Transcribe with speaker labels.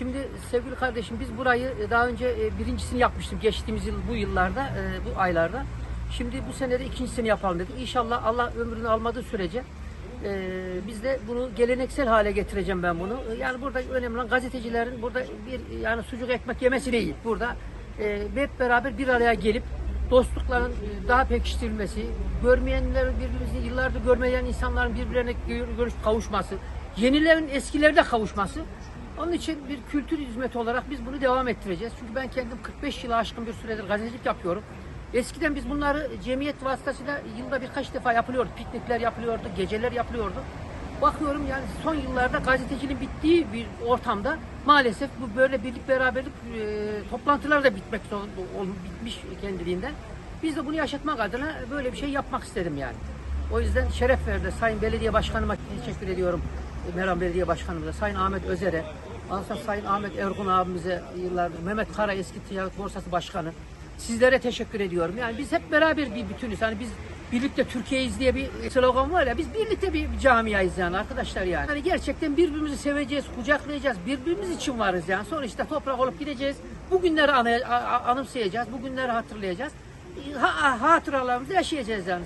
Speaker 1: Şimdi sevgili kardeşim biz burayı e, daha önce e, birincisini yapmıştık geçtiğimiz yıl bu yıllarda e, bu aylarda. Şimdi bu sene de ikincisini yapalım dedik. İnşallah Allah ömrünü almadığı sürece biz de bunu geleneksel hale getireceğim ben bunu. Yani burada önemli olan gazetecilerin burada bir yani sucuk ekmek yemesi değil. Burada hep beraber bir araya gelip dostlukların daha pekiştirilmesi, görmeyenler birbirimizi yıllardır görmeyen insanların birbirlerine gö- görüş kavuşması, yenilerin eskilerine kavuşması. Onun için bir kültür hizmeti olarak biz bunu devam ettireceğiz. Çünkü ben kendim 45 yılı aşkın bir süredir gazetecilik yapıyorum. Eskiden biz bunları cemiyet vasıtasıyla yılda birkaç defa yapılıyordu. Piknikler yapılıyordu, geceler yapılıyordu. Bakıyorum yani son yıllarda gazeteciliğin bittiği bir ortamda maalesef bu böyle birlik beraberlik e, toplantılar da bitmek zorunda bitmiş kendiliğinden. Biz de bunu yaşatmak adına böyle bir şey yapmak istedim yani. O yüzden şeref verdi. Sayın Belediye Başkanıma teşekkür ediyorum. Meram Belediye Başkanımıza, Sayın Ahmet Özer'e, sonra Sayın Ahmet Ergun abimize yıllardır, Mehmet Kara eski Ticaret Borsası Başkanı. Sizlere teşekkür ediyorum. Yani biz hep beraber bir bütünüz. Hani biz birlikte Türkiye'yiz diye bir slogan var ya biz birlikte bir camiayız yani arkadaşlar yani. Hani gerçekten birbirimizi seveceğiz, kucaklayacağız. Birbirimiz için varız yani. Sonra işte toprak olup gideceğiz. Bugünleri ana- a- a- anımsayacağız. Bugünleri hatırlayacağız. Ha, hatıralarımızı yaşayacağız yani.